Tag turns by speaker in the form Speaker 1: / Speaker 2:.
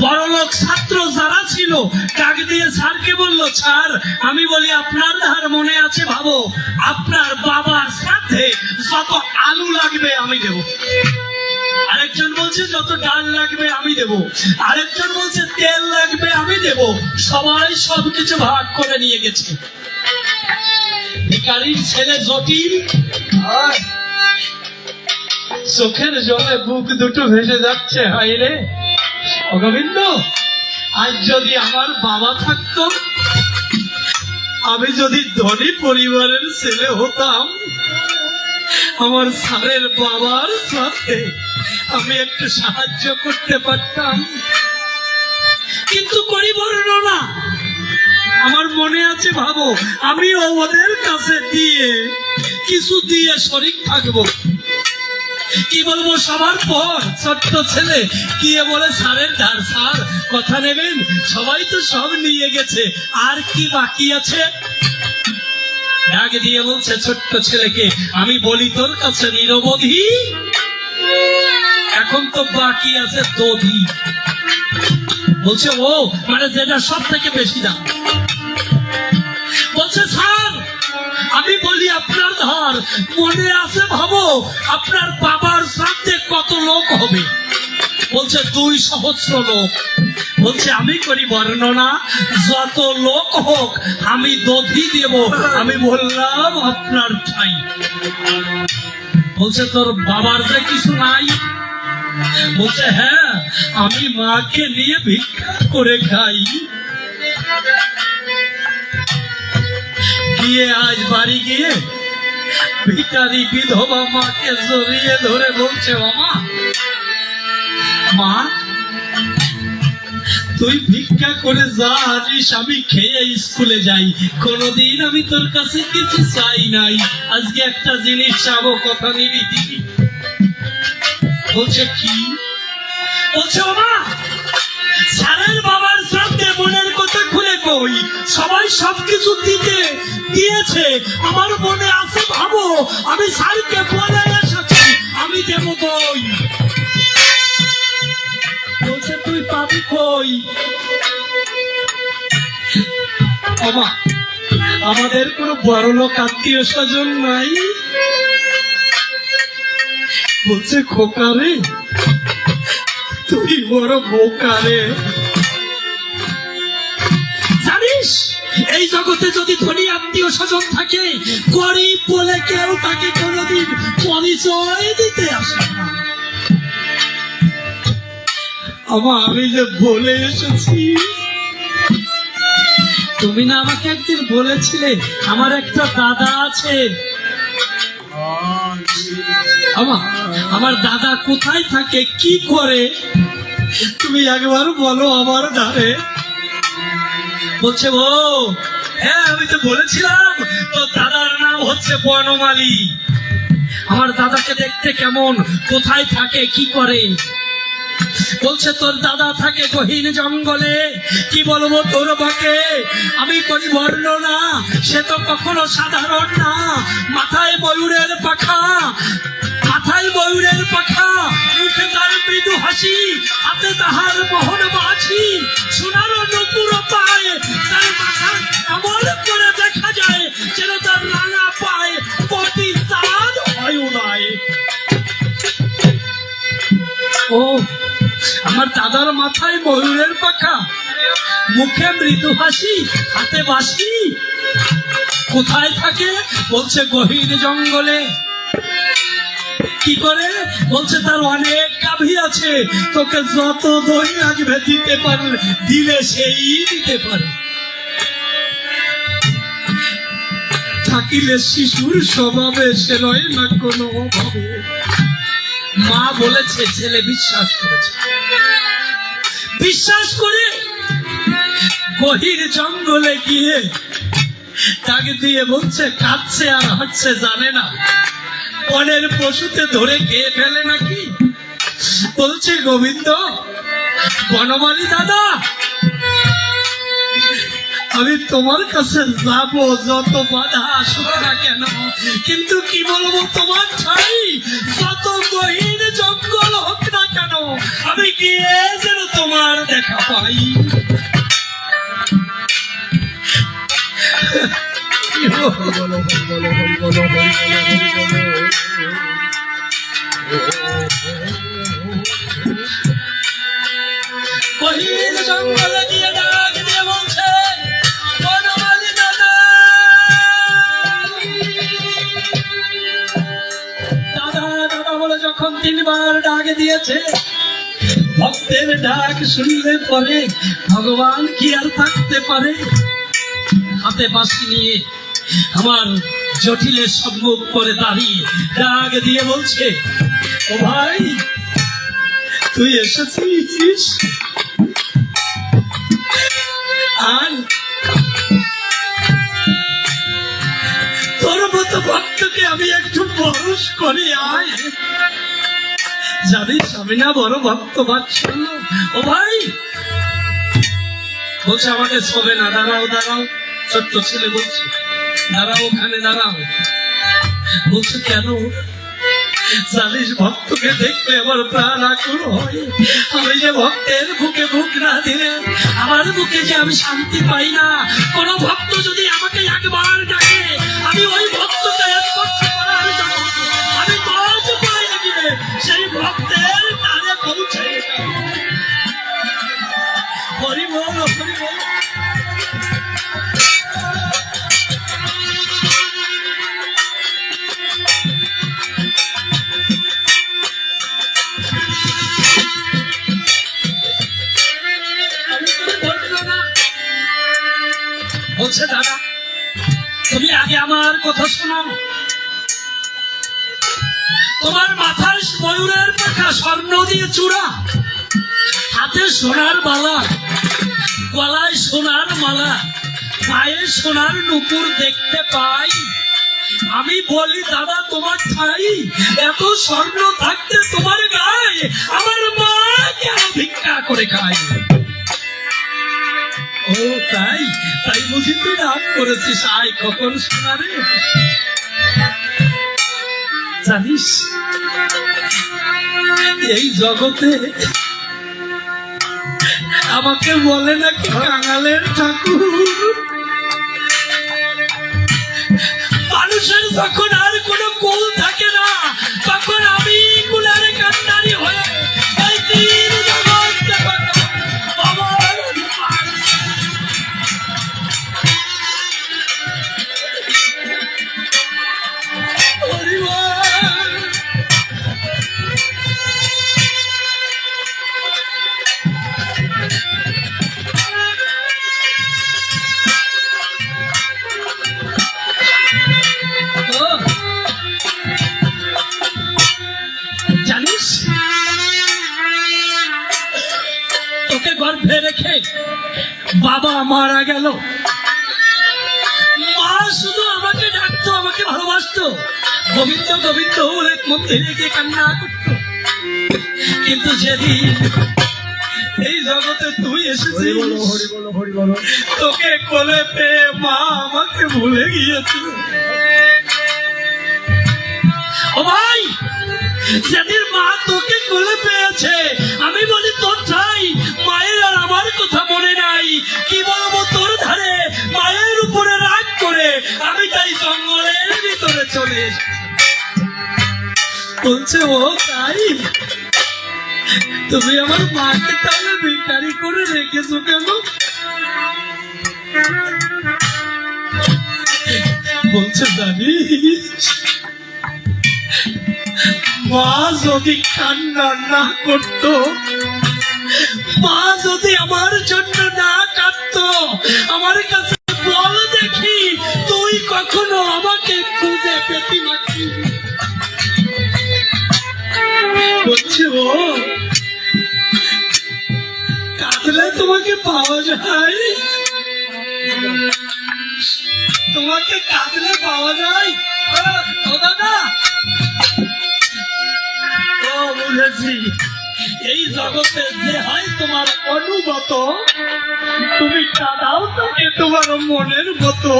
Speaker 1: বড়লোক ছাত্র যারা ছিল, ডাক দিয়ে স্যারকে বলল, স্যার, আমি বলি আপনার ধার মনে আছে, ভাবো, আপনার বাবার সাথে যত আলু লাগবে আমি দেব। আরেকজন বলছে, যত ডাল লাগবে আমি দেব। আরেকজন বলছে, তেল লাগবে আমি দেব। সবাই সবকিছু ভাগ করে নিয়ে গেছে। ভিকারির ছেলে জটিল। চোখের জলে বুক দুটো ভেসে যাচ্ছে হাই রে। গোবিন্দ আজ যদি আমার বাবা থাকতো, আমি যদি ধনী পরিবারের ছেলে হতাম, আমার স্যারের বাবার সাথে আমি একটু সাহায্য করতে পারতাম। কিন্তু করি না। আমার মনে আছে, ভাবো, আমিও ওদের কাছে দিয়ে কিছু দিয়ে শরিক থাকব। কি বলব, সবার পর ছোট্ট ছেলে। গিয়ে বলে স্যারের ধার স্যার কথা নেবেন? সবাই তো সব নিয়ে গেছে। আর কি বাকি আছে? ডাক দিয়ে বলছে ছোট্ট ছেলেকে, আমি বলি তোর কাছে নিরবধি। এখন তো বাকি আছে দধি। বলছে, ও মানে যেটা সব থেকে বেশি দাম। বলছে আমি বলি, আপনার ধার মনে আছে ভাবো, আপনার বাবার সাথে কত লোক হবে? বলছে, দুই সহস্র লোক। বলছে, আমি করি বর্ণনা, যত লোক হোক, আমি দধি দেব। আমি বললাম, আপনার ঠাই। বলছে, তোর বাবার যে কিছু নাই? বলছে হ্যাঁ আমি মাকে নিয়ে ভিক্ষা করে খাই। গিয়ে আজ বাড়ি গিয়ে ভিকারি বিধবা মাকে জড়িয়ে ধরে বলছে মামা মা তুই ভিক্ষা করে যা আনিস আমি খেয়ে স্কুলে যাই। কোনদিন আমি তোর কাছে কিছু চাই নাই। আজকে একটা জিনিস চাবো, কথা নিবি দিবি? বলছে, কি? বলছে মা, স্যারের বাবার সাথে মনের কথা খুলে কই। সবাই সবকিছু দিতে দিয়েছে। আমার মনে আছে, ভাবো, আমি স্যারকে বলে এসেছি, আমি দেব কই বলছে, তুই পাবি কই? আমাদের কোনো বড় লোক আত্মীয় স্বজন নাই। বলছে খোকারে তুই বড় বোকারে এই জগতে যদি ধনী আত্মীয় স্বজন থাকে, গরিব বলে কেউ তাকে কোনোদিন পরিচয় দিতে আসে আমা যে বলে এসেছি, তুমি না আমাকে একদিন বলেছিলে, আমার একটা দাদা আছে। আমা, আমার দাদা কোথায় থাকে, কি করে? তুমি একবার বলো আমার ধারে বলছে, ও হ্যাঁ আমি তো বলেছিলাম, তো দাদার নাম হচ্ছে বনমালী আমার দাদাকে দেখতে কেমন, কোথায় থাকে, কি করে? বলছে, তোর দাদা থাকে গহীন জঙ্গলে, কি বলব তোর বাকে? আমি করি বর্ণনা সে তো কখনো সাধারণ না। মাথায় ময়ূরের পাখা, মাথায় ময়ূরের পাখা, মুখে তার মৃদু হাসি, হাতে তাহার মোহন বাছি সোনার নুপুর পায় দাদার মাথায় ময়ূরের পাখা। মুখে মৃদু হাসি, হাতে বাসি কোথায় থাকে? বলছে গহীন জঙ্গলে। কি করে? বলছে তার অনেক গাভী আছে। তোকে যত দই লাগবে দিতে পারলে, দিলে সেই দিতে পারে। থাকিলে শিশুর স্বভাবে সে রয় না কোনো অভাবে। মা বলেছে, ছেলে বিশ্বাস করেছে। বিশ্বাস করে গভীর জঙ্গলে গিয়ে তাকে দিয়ে বলছে, কাঁদছে আর হাঁটছে, জানে না। বনের পশুতে ধরে খেয়ে ফেলে নাকি? বলছে, গোবিন্দ, বনমালী দাদা, আমি তোমার কাছে যাব, যত বাধা আসুক না কেন। কিন্তু কি বলব তোমার ছাই যত গহীন দেখা পাই জঙ্গলে দিয়ে দাদা দাদা বলে যখন তিনবার ডাক দিয়েছে ভক্তের ডাক শুনলে পরে ভগবান কি আর থাকতে পারে? হাতে বাঁশি নিয়ে আমার জটিলের সম্মুখ করে দাঁড়িয়ে ডাক দিয়ে বলছে, ও ভাই, তুই এসেছিস? আর তোর মতো ভক্তকে আমি একটু বরস করি আয় জানিস আমি না বড় ভক্ত বাচ্চল্য ও ভাই! বলছে আমাকে শোবে না, দাঁড়াও দাঁড়াও, ছোট্ট ছেলে বলছে, দাঁড়াও ওখানে, দাঁড়াও। বলছে, কেন? জানিস ভক্তকে দেখলে আমার প্রাণ আকুল হয়। আমি যে ভক্তের বুকে বুক না দিলে, আমার বুকে যে আমি শান্তি পাই না। কোন ভক্ত যদি আমাকে একবার ডাকে বলছে, দাদা, তুমি আগে আমার কথা শোনাও। তোমার মাথায় ময়ূরের পাখা স্বর্ণ দিয়ে চূড়া, হাতে সোনার মালা গলায় সোনার মালা, পায়ে সোনার নুপুর দেখতে পাই। আমি বলি, দাদা, তোমার ঠাই এত স্বর্ণ থাকতে তোমার গায়ে, আমার মা কেন ভিক্ষা করে খায়? ও তাই তাই বুঝি তুই রাগ করেছিস। আয় কখন শোনারে জানিস এই জগতে আমাকে বলে নাকি কাঙালের ঠাকুর? মানুষের যখন আর কোনো কুল থাকে বাবা মারা গেল। মা শুধু আমাকে ডাকতো আমাকে ভালোবাসতো। গোবিন্দ গোবিন্দ বলে মন্দিরে গিয়ে কান্না করতো। কিন্তু যেদিন এই জগতে তুই এসেছিস তোকে কোলে পেয়ে মা আমাকে ভুলে গিয়েছিল। ও ভাই যেদিন মা তোকে কোলে পেয়েছে আমি বলি কি বলব তোর ধারে? মায়ের উপরে রাগ করে আমি তাই জঙ্গলের ভিতরে চলে বলছে, ও তাই? তুমি আমার মাকে তাহলে ভিকারি করে রেখেছো কেন? বলছে জানিস মা যদি কান্না না করতো, মা যদি আমার জন্য ও তোমাকে পাওয়া যায়। তোমাকে কাঁদলে পাওয়া যায়। দাদা। বুঝেছি। এই জগতে যে হয় তোমার অনুগত তুমি কাদাও তাকে তোমার মনের মতো।